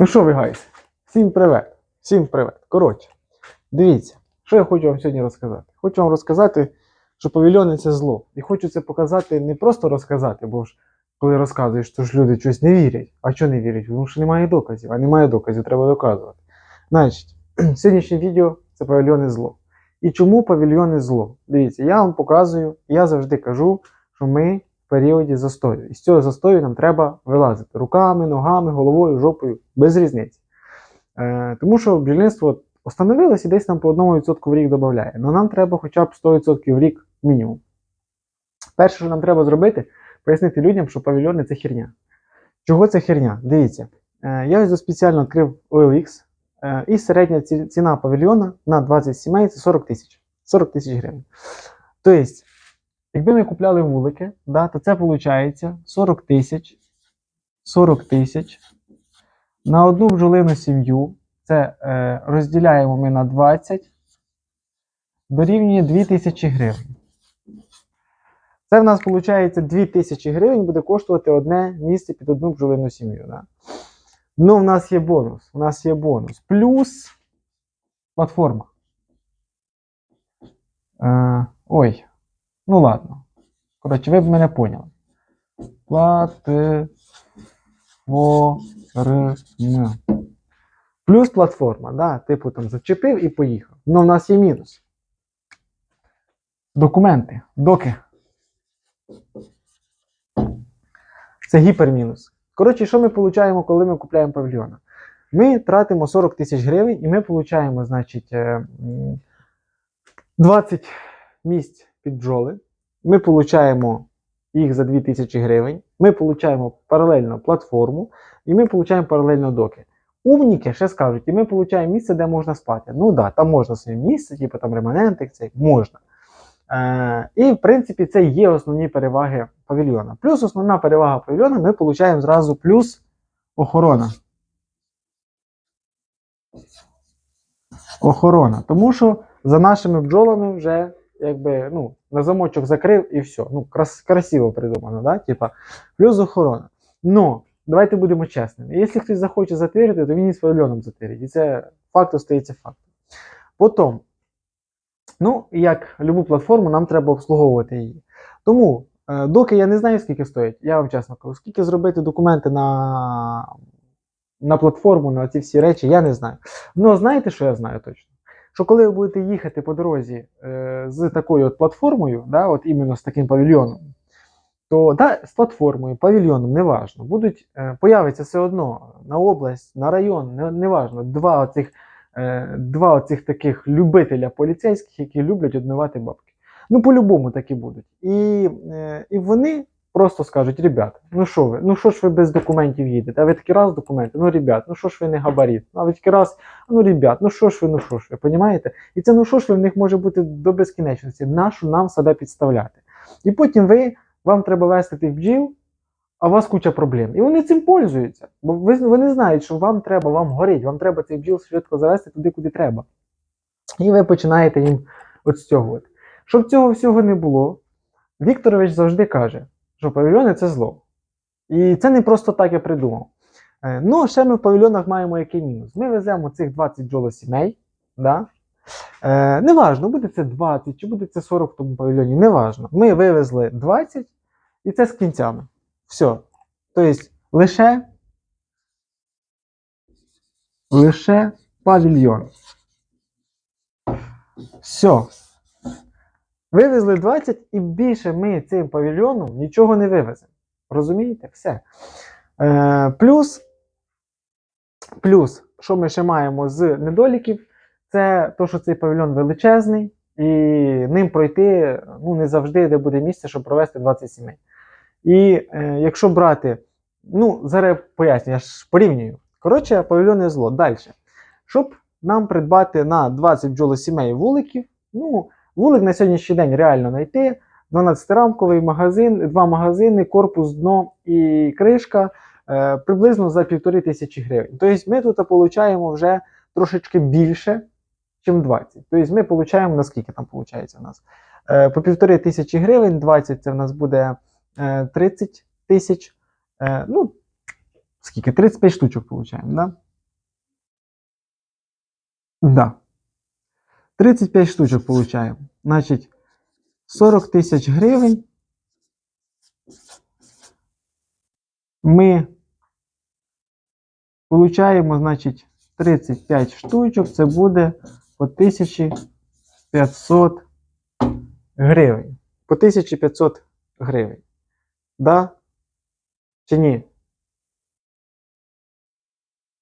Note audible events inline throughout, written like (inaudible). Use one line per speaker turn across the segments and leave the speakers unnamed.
Ну що ви гайс? Всім привет! Всім привет! Коротше, дивіться, що я хочу вам сьогодні розказати. Хочу вам розказати, що павільйони це зло. І хочу це показати не просто розказати, бо ж коли розказуєш, то ж люди щось не вірять. А що не вірять? Тому що немає доказів, а немає доказів, треба доказувати. Значить, (clears throat) сьогоднішнє відео це павільйони зло. І чому павільйони зло? Дивіться, я вам показую, я завжди кажу, що ми періоді застою. І з цього застою нам треба вилазити руками, ногами, головою, жопою, без різниці. Е, тому що бджільництво остановилось і десь там по 1% в рік додає. Але нам треба хоча б 100% в рік мінімум. Перше, що нам треба зробити, пояснити людям, що павільйони це херня. Чого це херня? Дивіться, е, я ось спеціально відкрив OLX, е, і середня ціна павільйона на 20 сімей це 40 тисяч. 40 тисяч гривень. Тобто, якби ми купляли вулики, да, то це виходить 40 тисяч. 40 тисяч. На одну бджолину сім'ю. Це е, розділяємо ми на 20. Дорівнює 2000 гривень. Це в нас виходить 2000 гривень буде коштувати одне місце під одну бджолину сім'ю. Да? Ну, в нас є бонус. У нас є бонус. Плюс платформа. Е, ой. Ну ладно. Коротше, ви б мене поняли. Платформа. Плюс платформа, да? типу там зачепив і поїхав. Ну, в нас є мінус. Документи, доки. Це гіпермінус. Коротше, що ми отримуємо, коли ми купуємо павільйона? Ми тратимо 40 тисяч гривень і ми отримуємо, значить, е, 20 місць під бджоли. Ми отримуємо їх за 2000 гривень. Ми отримуємо паралельно платформу і ми отримуємо паралельно доки. Умніки ще скажуть, і ми отримуємо місце, де можна спати. Ну да, там можна собі місце, типу там реманентик, це можна. Е, і, в принципі, це є основні переваги павільйона. Плюс основна перевага павільйона, ми отримуємо зразу плюс охорона. Охорона. Тому що за нашими бджолами вже якби, ну, на замочок закрив і все. Ну, крас, красиво придумано, да? Типа, плюс охорона. Ну, давайте будемо чесними. Якщо хтось захоче затирити, то він і з павільйоном затирить. І це факт остається фактом. Потім, ну, як любу платформу, нам треба обслуговувати її. Тому, е, доки я не знаю, скільки стоїть, я вам чесно кажу, скільки зробити документи на, на платформу, на ці всі речі, я не знаю. Ну, знаєте, що я знаю точно? Що коли ви будете їхати по дорозі е, з такою от платформою, да, от іменно з таким павільйоном, то да, з платформою, павільйоном, неважно, будуть, е, появиться все одно на область, на район, не, неважно, два оцих, е, два оцих таких любителя поліцейських, які люблять одмивати бабки. Ну, по-любому такі будуть. І, е, і вони просто скажуть: ребят, ну що ви, ну що ж ви без документів їдете? А ви такі раз документи, ну ребят, ну що ж ви не габарит? А ви такі раз, ну ребят, ну що ж ви, ну що ж ви, понімаєте? І це ну що ж ви в них може бути до безкінечності. Нашу нам себе підставляти. І потім ви, вам треба вести тих бджіл, а у вас куча проблем. І вони цим пользуються. Бо ви, вони знають, що вам треба, вам горить, вам треба цих бджіл швидко завести туди, куди треба. І ви починаєте їм відстягувати. Щоб цього всього не було, Вікторович завжди каже, що павільйони це зло. І це не просто так я придумав. Е, Ну, ще ми в павільйонах маємо який мінус. Ми веземо цих 20 бджолосімей. Да? Е, неважно, буде це 20 чи буде це 40 в тому павільйоні, неважно. Ми вивезли 20 і це з кінцями. Все. Тобто лише, лише павільйон. Все. Вивезли 20 і більше ми цим павільйоном нічого не вивеземо. Розумієте? Все. Е, плюс, плюс, що ми ще маємо з недоліків, це то, що цей павільйон величезний, і ним пройти ну, не завжди де буде місце, щоб провести 20 сімей. І е, якщо брати, ну, зараз поясню, я ж порівнюю. Коротше, павільйон зло. Далі. Щоб нам придбати на 20 бджолосімей вуликів, ну, вулик на сьогоднішній день реально знайти. 12-рамковий магазин, два магазини, корпус, дно і кришка е, приблизно за півтори тисячі гривень. Тобто ми тут отримуємо вже трошечки більше, ніж 20. Тобто ми отримуємо, наскільки там виходить у нас? Е, по півтори тисячі гривень, 20 це в нас буде е, 30 тисяч. Е, ну, скільки? 35 штучок получаємо, да? Да. 35 штучок получаємо. Значить, 40 тисяч гривень. Ми получаємо, значить, 35 штучок. Це буде по 1500 гривень. По 1500 гривень. Да? Чи ні?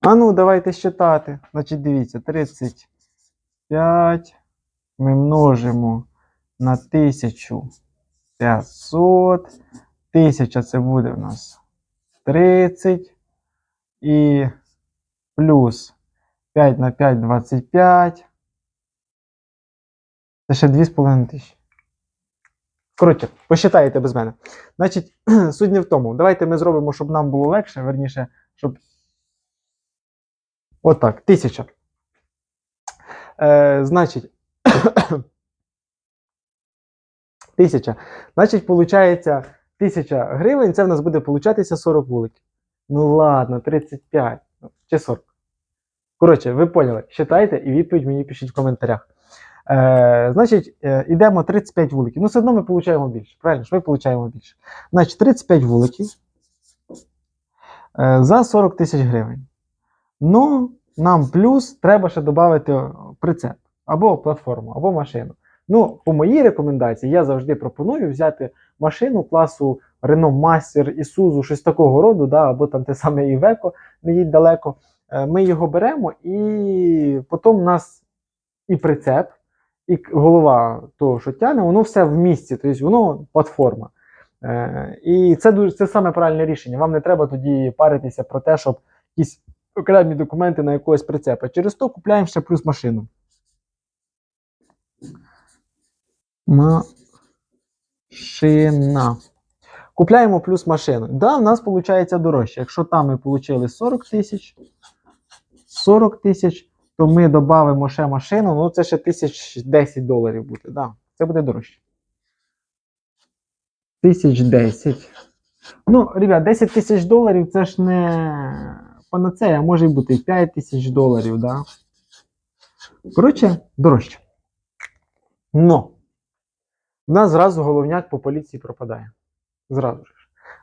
А ну, давайте считати. Значить, дивіться, 35 ми множимо на 1500. 1000 це буде в нас 30. І плюс 5 на 5 25. Це ще 2,5 тисячі. Коротше, посчитаєте без мене. Значить, (clears throat) суть не в тому. Давайте ми зробимо, щоб нам було легше, верніше, щоб. Отак, тисяча. Е, значить, (coughs) тисяча. Значить, виходить, тисяча гривень, це в нас буде получатися 40 вуликів. Ну ладно, 35 ну, чи 40. Коротше, ви поняли. Считайте і відповідь мені пишіть в коментарях. Е, значить, е, йдемо 35 вуликів. Ну, все одно ми получаємо більше. Правильно ж ми получаємо більше. Значить, 35 вуликів е, за 40 тисяч гривень. Ну, нам плюс треба ще додати прицеп, або платформу, або машину. Ну, по моїй рекомендації, я завжди пропоную взяти машину класу Renault Master, Isuzu, щось такого роду, да, або там те саме Iveco, не їдь далеко. Е, Ми його беремо, і потім у нас і прицеп, і голова того, що тягне, воно все в місці, тобто воно платформа. Е, І це дуже це саме правильне рішення. Вам не треба тоді паритися про те, щоб якісь окремі документи на якогось прицепа. Через то купляємо ще плюс машину. Машина. Купляємо плюс машину. Да, в нас виходить дорожче. Якщо там ми отримали 40 тисяч, 40 тисяч, то ми додамо ще машину, ну це ще тисяч 10 доларів буде. Да, це буде дорожче. Тисяч 10. Ну, ребят, 10 тисяч доларів це ж не панацея, може бути і 5 тисяч доларів, да. Коротше, дорожче. Но в нас зразу головняк по поліції пропадає. Зразу ж.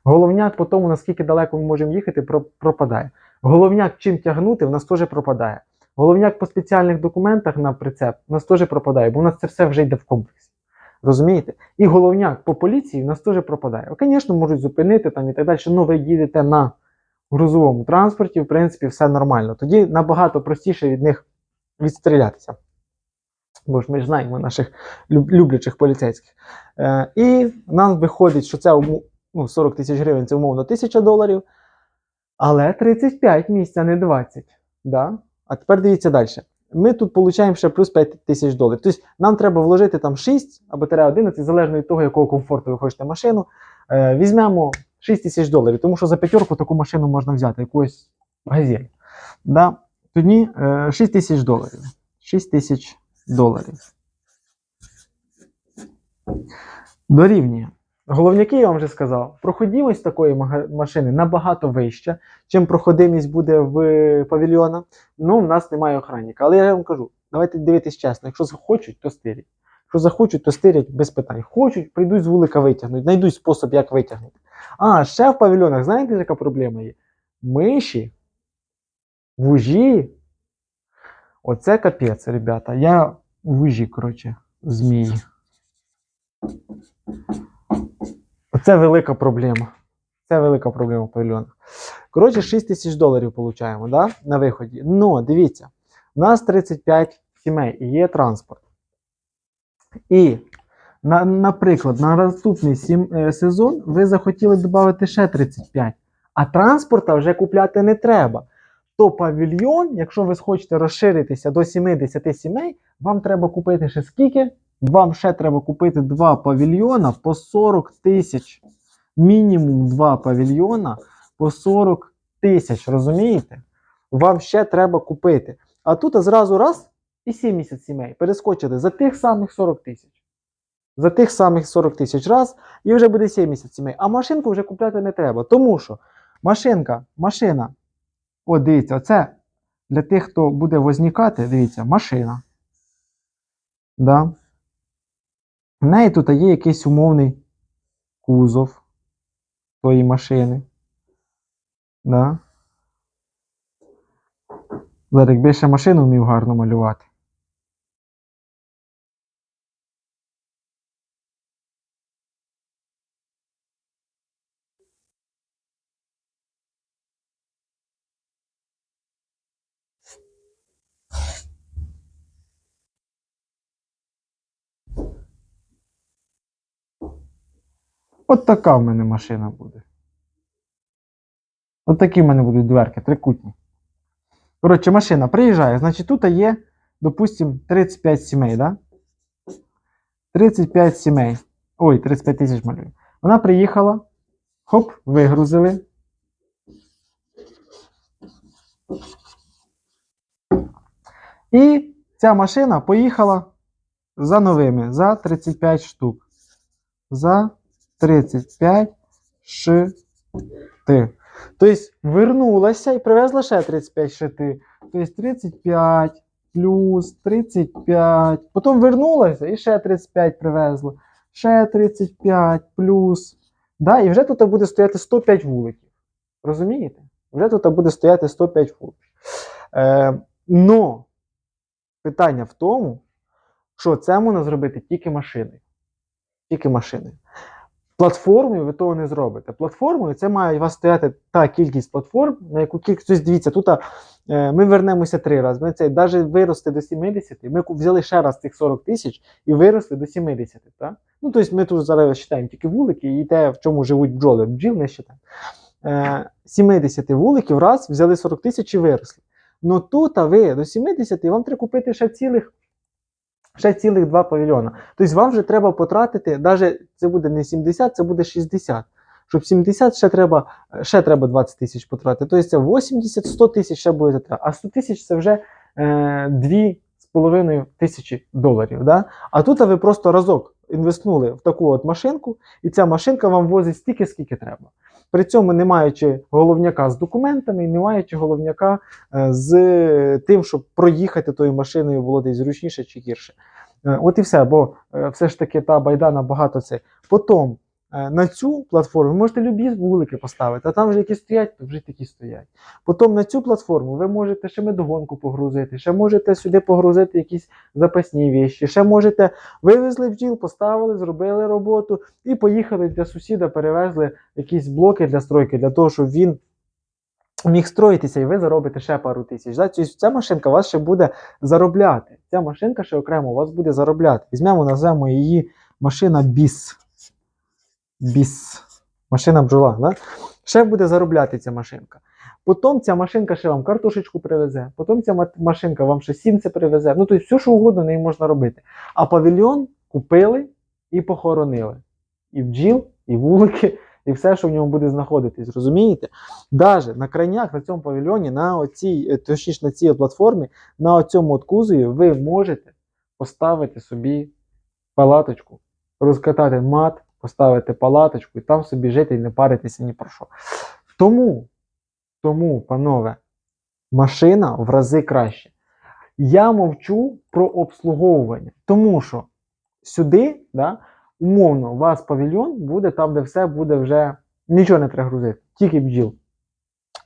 Головняк по тому, наскільки далеко ми можемо їхати, пропадає. Головняк чим тягнути, в нас теж пропадає. Головняк по спеціальних документах на прицеп в нас теж пропадає, бо у нас це все вже йде в комплексі. Розумієте? І головняк по поліції в нас теж пропадає. Звісно, можуть зупинити там і так далі. Ну, ви їдете на грузовому транспорті, в принципі, все нормально. Тоді набагато простіше від них відстрілятися. Бо ж ми ж знаємо наших люблячих поліцейських. Е, і нам виходить, що це ну, 40 тисяч гривень це умовно 1000 доларів, але 35 місць, а не 20. Да? А тепер дивіться далі. Ми тут отримуємо ще плюс 5 тисяч доларів. Тобто нам треба вложити там 6 або тире 11, залежно від того, якого комфорту ви хочете машину. Е, візьмемо 6 тисяч доларів, тому що за п'ятерку таку машину можна взяти, якусь газель. Да? Тоді е, 6 тисяч доларів. 6 тисяч доларів. Дорівнює. Головняки, я вам вже сказав, проходимість такої машини набагато вища, чим проходимість буде в павільйона. Ну, в нас немає охранника. Але я вам кажу, давайте дивитись чесно. Якщо захочуть, то стирять. Якщо захочуть, то стирять без питань. Хочуть, прийдуть з вулика витягнуть, знайдуть спосіб, як витягнути. А, ще в павільйонах, знаєте, яка проблема є? Миші, вужі. Оце капець, ребята. Я вужі, коротше, змії. Оце велика проблема. Це велика проблема в павільйонах. Коротше, 6 тисяч доларів получаємо да, на виході. Ну, дивіться, у нас 35 сімей і є транспорт. І, на, наприклад, на наступний сім, е, сезон ви захотіли додати ще 35, а транспорта вже купляти не треба. То павільйон, якщо ви хочете розширитися до 70 сімей, вам треба купити ще скільки? Вам ще треба купити два павільйона по 40 тисяч. Мінімум два павільйона по 40 тисяч, розумієте? Вам ще треба купити. А тут зразу раз і 70 сімей перескочили за тих самих 40 тисяч. За тих самих 40 тисяч раз, і вже буде 70 сімей. А машинку вже купляти не треба. Тому що машинка, машина, от дивіться, оце для тих, хто буде возникати, дивіться, машина. Да? В неї тут є якийсь умовний кузов тої машини. Да? Зараз, якби ще машину вмів гарно малювати. От така в мене машина буде. От такі в мене будуть дверки, трикутні. Коротше, машина приїжджає. Значить, тут є, допустим, 35 сімей, да? 35 сімей. Ой, 35 тисяч малюю. Вона приїхала, хоп, вигрузили. І ця машина поїхала за новими, за 35 штук. За 35 шти. Тобто вернулася і привезла ще 35 шити. Тобто 35 плюс 35. Потім вернулася і ще 35 привезла. Ще 35 плюс. Да, і вже тут буде стояти 105 вуликів. Розумієте? Вже тут буде стояти 105 вуликів. Е, но питання в тому, що це можна зробити тільки машиною. Тільки машиною. Платформою ви того не зробите. Платформою це має у вас стояти та кількість платформ, на яку кількість. Дивіться, тут е, ми вернемося три рази. Ми цей навіть вирости до 70, ми взяли ще раз цих 40 тисяч і виросли до 70. Так? Ну, тобто ми тут зараз вважаємо тільки вулики і те, в чому живуть бджоли. Бджіл не вважаємо. Е, 70 вуликів раз взяли 40 тисяч і виросли. Ну тут а ви до 70 вам треба купити ще цілих. Ще цілих два павільйона. Тобто вам вже треба потратити, навіть це буде не 70, це буде 60. Щоб 70 ще треба, ще треба 20 тисяч потратити. Тобто це 80-100 тисяч ще буде треба. А 100 тисяч це вже е, 2,5 тисячі доларів. Да? А тут ви просто разок інвестнули в таку от машинку, і ця машинка вам возить стільки, скільки треба. При цьому не маючи головняка з документами, не маючи головняка е, з тим, щоб проїхати тою машиною було десь зручніше чи гірше. Е, От і все, бо е, все ж таки та байда набагато це. Потім на цю платформу ви можете любі вулики поставити, а там вже які стоять, то вже такі стоять. Потім на цю платформу ви можете ще медогонку погрузити, ще можете сюди погрузити якісь запасні віші, ще можете вивезли бджіл, поставили, зробили роботу і поїхали для сусіда, перевезли якісь блоки для стройки, для того, щоб він міг строїтися, і ви заробите ще пару тисяч. Ця машинка вас ще буде заробляти. Ця машинка ще окремо вас буде заробляти. Візьмемо, назвемо її машина біс. Біс. Машина бджола. Да? Ще буде заробляти ця машинка. Потім ця машинка ще вам картошечку привезе, потім ця машинка вам ще сімце привезе. Ну, тобто все, що угодно нею можна робити. А павільйон купили і похоронили. І бджіл, і вулики, і все, що в ньому буде знаходитись. Розумієте? Даже на крайнях на цьому павільйоні, на оцій, е, точніше на цій платформі, на цьому от кузові ви можете поставити собі палаточку, розкатати мат, поставити палаточку і там собі жити і не паритися ні про що. Тому, тому, панове, машина в рази краще. Я мовчу про обслуговування, тому що сюди, да, умовно, у вас павільйон буде там, де все буде вже нічого не треба грузити, тільки бджіл.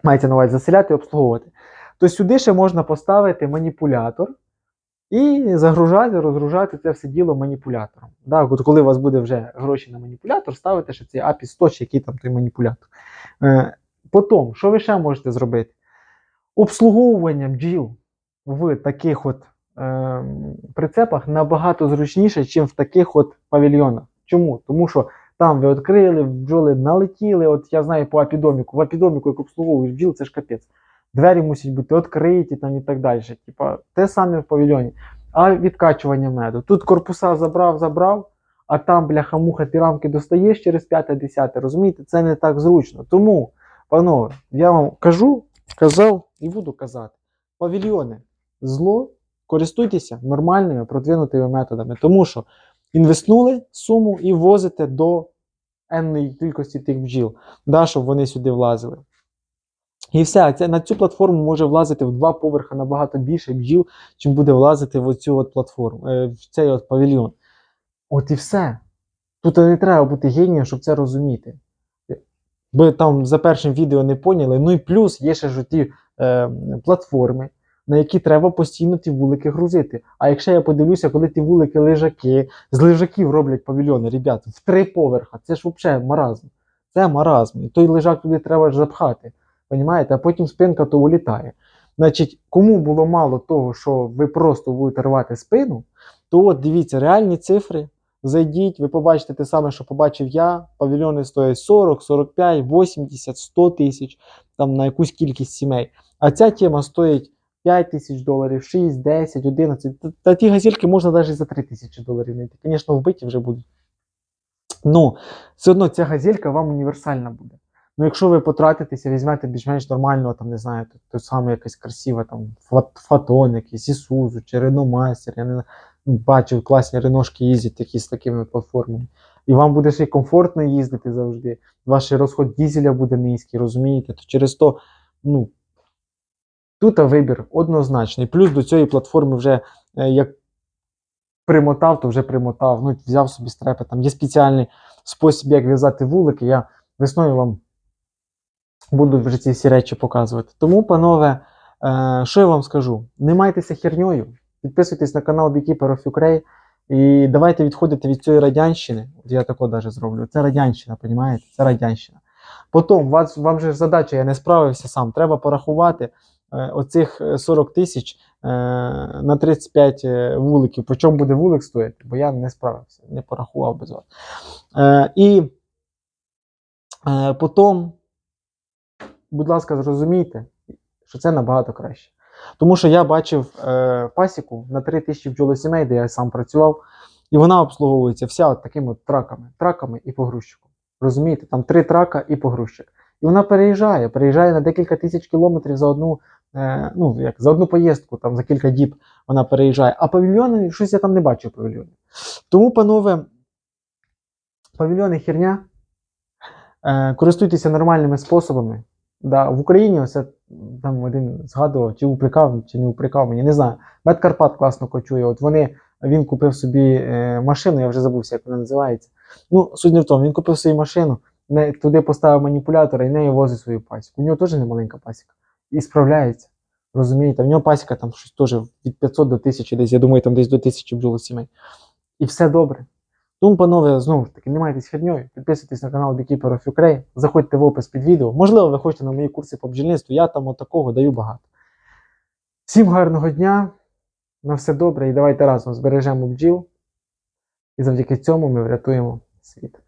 Мається на увазі заселяти і обслуговувати. То сюди ще можна поставити маніпулятор і загружати, розгружати це все діло маніпулятором. Да, от коли у вас буде вже гроші на маніпулятор, ставите ще цей API 100 чи який там той маніпулятор. Е, потім, що ви ще можете зробити? Обслуговування бджіл в таких от е, прицепах набагато зручніше, ніж в таких от павільйонах. Чому? Тому що там ви відкрили, бджоли налетіли. От я знаю по апідоміку. В апідоміку, як обслуговуєш бджіл, це ж капець. Двері мусять бути відкриті там і так далі. Типа, те саме в павільйоні. А відкачування меду. Тут корпуса забрав, забрав, а там, бляха-муха, ти рамки достаєш через 5-10. Розумієте, це не так зручно. Тому, панове, я вам кажу, казав і буду казати. Павільйони зло, користуйтеся нормальними продвинутими методами, тому що інвестнули суму і возите до енної кількості тих бджіл, да, щоб вони сюди влазили. І все, це, на цю платформу може влазити в два поверха набагато більше бджіл, чим буде влазити в оцю от платформу, е, в цей от павільйон. От і все. Тут не треба бути генієм, щоб це розуміти. Ви там за першим відео не поняли. Ну і плюс є ще ж ті е, платформи, на які треба постійно ті вулики грузити. А якщо я подивлюся, коли ті вулики лежаки, з лежаків роблять павільйони, ребят, в три поверха, це ж взагалі маразм. Це маразм. І той лежак туди треба ж запхати. Понімаєте? А потім спинка то улітає. Значить, кому було мало того, що ви просто будете рвати спину, то от дивіться, реальні цифри. Зайдіть, ви побачите те саме, що побачив я. Павільйони стоять 40, 45, 80, 100 тисяч там на якусь кількість сімей. А ця тема стоїть 5 тисяч доларів, 6, 10, 11. Та, ті газельки можна навіть за 3 тисячі доларів знайти. Звісно, вбиті вже будуть. Ну, все одно ця газелька вам універсальна буде. Ну, якщо ви потратитеся, візьмете більш-менш нормального, там, не знаю, то, то саме якась красива, там, фотон, якийсь Ісузу чи Реномастер, я не ну, бачив, класні реношки їздять такі з такими платформами. І вам буде ще комфортно їздити завжди. Ваш розход дізеля буде низький, розумієте? То через то, ну, тут вибір однозначний. Плюс до цієї платформи вже е, як примотав, то вже примотав. Ну, взяв собі стрепи. Там є спеціальний спосіб, як в'язати вулики. Я весною вам буду вже ці всі речі показувати. Тому, панове, е, що я вам скажу? Не майтеся херньою, підписуйтесь на канал Beekeeper of Ukraine і давайте відходити від цієї радянщини. Я тако даже зроблю. Це радянщина, розумієте? Це радянщина. Потім, вас, вам же задача, я не справився сам. Треба порахувати е, оцих е, 40 тисяч е, на 35 е, вуликів. По чому буде вулик стоїти? Бо я не справився, не порахував без вас. Е, і е, потім, будь ласка, зрозумійте, що це набагато краще. Тому що я бачив е, пасіку на 3 тисячі бджолосімей, де я сам працював, і вона обслуговується вся от такими от траками, траками і погрузчиком. Розумієте, там три трака і погрузчик. І вона переїжджає, переїжджає на декілька тисяч кілометрів за одну, е, ну, як, за одну поїздку, там за кілька діб вона переїжджає. А павільйони, щось я там не бачив павільйонів. Тому, панове, павільйони херня. Е, користуйтеся нормальними способами. Да, в Україні ось там один згадував, чи упрекав, чи не упрекав мені, не знаю. Медкарпат класно кочує. От вони, він купив собі е, машину, я вже забувся, як вона називається. Ну, суть не в тому, він купив собі машину, не, туди поставив маніпулятора і нею возить свою пасіку. У нього теж не маленька пасіка. І справляється. Розумієте, в нього пасіка там щось теж від 500 до 1000 десь, я думаю, там десь до 1000 бджолосімей. І все добре. Тому, панове, знову ж таки, не майтесь херньою, підписуйтесь на канал Beekeeper of Ukraine, заходьте в опис під відео. Можливо, ви хочете на мої курси по бджільництву, я там отакого даю багато. Всім гарного дня, на все добре і давайте разом збережемо бджіл. І завдяки цьому ми врятуємо світ.